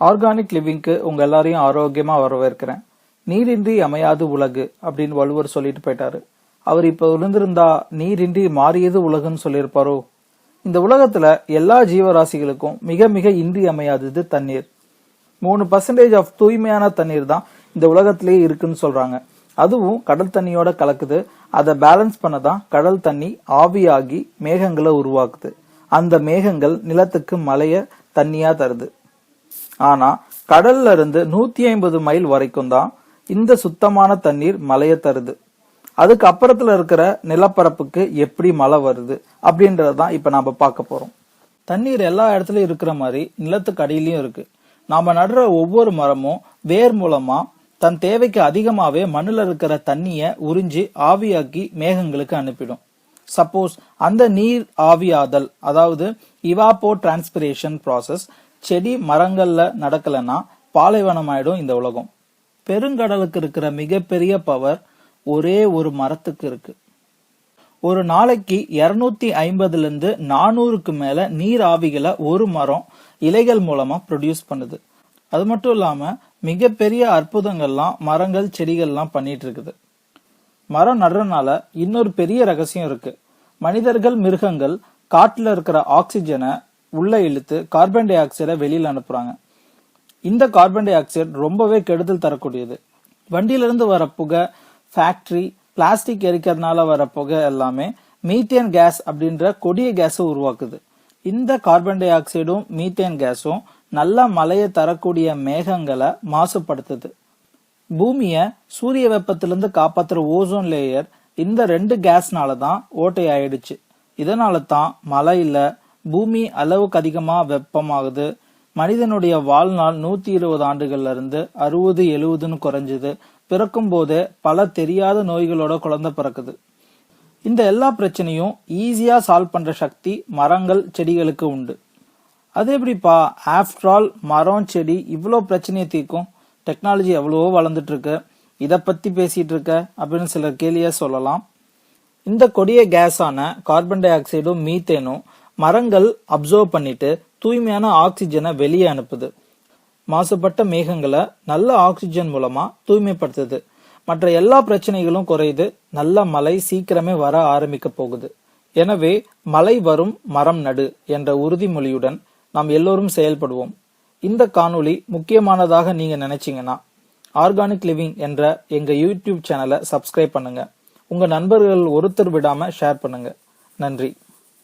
Organic லிவிங்க்கு உங்க எல்லாரையும் ஆரோக்கியமா வரவேற்கிறேன். நீரின்றி அமையாது உலகு அப்படின்னு வள்ளுவர் சொல்லிட்டு போயிட்டாரு. அவர் இப்ப விழுந்திருந்தா நீரின்றி மாறியது உலகுன்னு சொல்லியிருப்பாரோ? இந்த உலகத்துல எல்லா ஜீவராசிகளுக்கும் மிக மிக இன்றி அமையாதது தண்ணீர். மூணு பர்சன்டேஜ் ஆஃப் தூய்மையான தண்ணீர் தான் இந்த உலகத்திலேயே இருக்குன்னு சொல்றாங்க. அதுவும் கடல் தண்ணியோட கலக்குது. அதை பேலன்ஸ் பண்ண தான் கடல் தண்ணி ஆவியாகி மேகங்களை உருவாக்குது. அந்த மேகங்கள் நிலத்துக்கு மழைய தண்ணியா தருது. ஆனா கடல்ல இருந்து நூத்தி ஐம்பது மைல் வரைக்கும் தான் இந்த சுத்தமான தண்ணீர் மழைய தருது. அதுக்கு அப்புறத்துல இருக்கிற நிலப்பரப்புக்கு எப்படி மழை வருது அப்படின்றதான் இப்ப நாம பார்க்க போறோம். தண்ணீர் எல்லா இடத்துலயும் இருக்கிற மாதிரி நிலத்துக்கு அடியிலயும் இருக்கு. நாம நடுற ஒவ்வொரு மரமும் வேர் மூலமா தன் தேவைக்கு அதிகமாவே மண்ணுல இருக்கிற தண்ணிய உறிஞ்சி ஆவியாக்கி மேகங்களுக்கு அனுப்பிடும். சப்போஸ் அந்த நீர் ஆவியாதல் அதாவது இவாப்போ டிரான்ஸ்பிரேஷன் ப்ராசஸ் செடி மரங்கள்ல நடக்கலன்னா பாலைவனம் ஆயிடும் இந்த உலகம். பெருங்கடலுக்கு இருக்கிற மிகப்பெரிய பவர் ஒரே ஒரு மரத்துக்கு இருக்கு. ஒரு நாளைக்கு இருநூத்தி ஐம்பதுல இருந்து நானூறுக்கு மேல நீர் ஆவிகளை ஒரு மரம் இலைகள் மூலமா ப்ரொடியூஸ் பண்ணுது. அது மட்டும் இல்லாம மிகப்பெரிய அற்புதங்கள்லாம் மரங்கள் செடிகள்லாம் பண்ணிட்டு இருக்குது மரம் நடுறதுனால இன்னொரு பெரிய ரகசியம் இருக்கு. மனிதர்கள் மிருகங்கள் காட்டுல இருக்கிற ஆக்சிஜனை உள்ள இழுத்து கார்பன் டை ஆக்சைடை வெளியில் அனுப்புறாங்க. இந்த கார்பன் டை ஆக்சைடு ரொம்பவே கெடுதல் தரக்கூடியது. வண்டியிலிருந்து வர புகை ஃபேக்டரி பிளாஸ்டிக் எரிக்கிறதுனால வர புகை எல்லாமே மீத்தேன் கேஸ் அப்படின்ற கொடிய கேஸை உருவாக்குது. இந்த கார்பன் டை ஆக்சைடும் மீத்தேன் கேஸும் நல்ல மழையை தரக்கூடிய மேகங்களை மாசுபடுத்துது. பூமியை சூரிய வெப்பத்திலிருந்து காப்பாத்துற ஓசோன் லேயர் இந்த ரெண்டு கேஸ்னால தான் ஓட்டை ஆயிடுச்சு இதனால தான் மழை இல்லை பூமி அளவுக்கு அதிகமா வெப்பமாகுது. மனிதனுடைய வாழ்நாள் நூத்தி இருபது ஆண்டுகள்ல இருந்து அறுபது எழுவதுன்னு குறைஞ்சது. பிறக்கும் போதே பல தெரியாத நோய்களோட குழந்தை பிறக்குது. இந்த எல்லா பிரச்சனையும் ஈஸியா சால்வ் பண்ற சக்தி மரங்கள் செடிகளுக்கு உண்டு. அது எப்படிப்பா? ஆஃப்டர் ஆல் மரம் செடி இவ்வளோ பிரச்சனையை தீர்க்கும். டெக்னாலஜி எவ்வளவோ வளர்ந்துட்டு இருக்கு இதை பத்தி பேசிட்டு இருக்க அப்படின்னு சிலர் கேலியா சொல்லலாம். இந்த கொடிய கேஸான கார்பன் டை ஆக்சைடும் மீத்தேனும் மரங்கள் அப்சர்வ் பண்ணிட்டு தூய்மையான ஆக்சிஜனை வெளியே அனுப்புது. மாசுபட்ட மேகங்களை நல்ல ஆக்சிஜன் மூலமா தூய்மைப்படுத்துது. மற்ற எல்லா பிரச்சனைகளும் குறையுது. நல்ல மழை சீக்கிரமே வர ஆரம்பிக்க போகுது. எனவே மழை வரும் மரம் நடு என்ற உறுதிமொழியுடன் நாம் எல்லோரும் செயல்படுவோம். இந்த காணொளி முக்கியமானதாக நீங்க நினைச்சீங்கன்னா ஆர்கானிக் லிவிங் என்ற எங்க யூடியூப் சேனலை சப்ஸ்கிரைப் பண்ணுங்க. உங்க நண்பர்கள் ஒருத்தர் விடாம ஷேர் பண்ணுங்க. நன்றி.